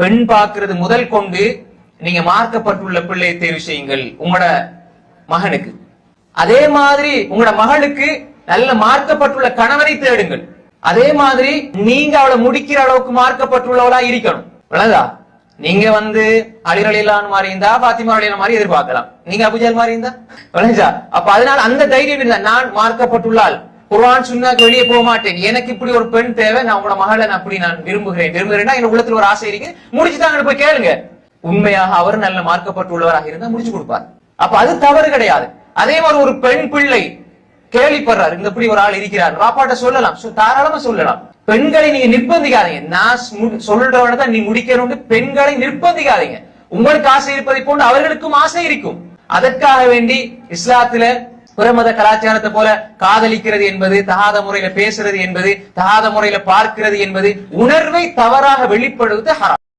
பெண் பார்க்கறது முதல் கொண்டு நீங்க மார்க்கப்பட்டுள்ள பிள்ளையை தேர்வு செய்யுங்கள் உங்களோட மகனுக்கு. அதே மாதிரி உங்களோட மகளுக்கு நல்ல மார்க்கப்பட்டுள்ள கணவனை தேடுங்கள். அதே மாதிரி நீங்க அவளை முடிக்கிற அளவுக்கு மார்க்கப்பட்டுள்ளவளா இருக்கணும். விளங்கா நீங்க வந்து அலிரலிலான் மாதிரி இருந்தா பாத்திமா அலிலான் மாதிரி எதிர்பார்க்கலாம். நீங்க அபுஜல் மாதிரி இருந்தா? விளைஞ்சா அப்ப அதனால அந்த தைரியம் இருந்தா நான் மார்க்கப்பட்டுள்ளால் குரான் சுன்னாக்கு வெளியே போக மாட்டேன். எனக்கு இப்படி ஒரு பெண் தேவை நான் உங்களோட மகளை நான் அப்படி நான் விரும்புகிறேன். விரும்புகிறேன்னா என் உள்ளத்துல ஒரு ஆசை இருக்கு. முடிச்சு தான் போய் கேளுங்க. உண்மையாக அவர் நல்ல மார்க்கப்பட்டுள்ளவராக இருந்தா முடிச்சு கொடுப்பார். அப்ப அது தவறு கிடையாது. அதே மாதிரி ஒரு பெண் பிள்ளை கேள்விப்படுறாரு. இந்த இப்படி ஒரு ஆள் இருக்கிறார். வாப்பாட்ட சொல்லலாம். தாராளமா சொல்லலாம். பெண்களை நீங்க நிர்பந்திக்காதீங்க. நான் மு- சொல்றவன தான் நீ முடிக்கணும்னு பெண்களை நிர்பந்திக்காதீங்க. உங்களுக்கு ஆசை இருப்பதை போன்று அவர்களுக்கும் ஆசை இருக்கும். அதற்காக வேண்டி இஸ்லாத்துல பிறமத கலாச்சாரத்தை போல காதலிக்கிறது என்பது தகாத முறையில பேசுறது என்பது தகாத முறையில பார்க்கிறது என்பது உணர்வை தவறாக வெளிப்படுவது ஹராம்.